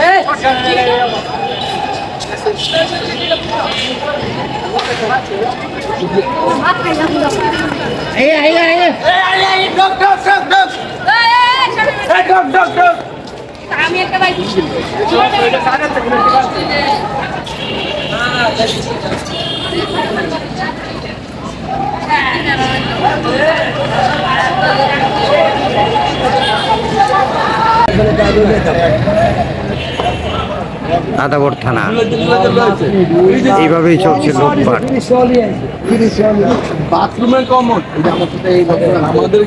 এই আমি একটা বাইক আদাবর থানা। এইভাবেই চলছে লুটপাট। বাথরুমের কমন। আমাদের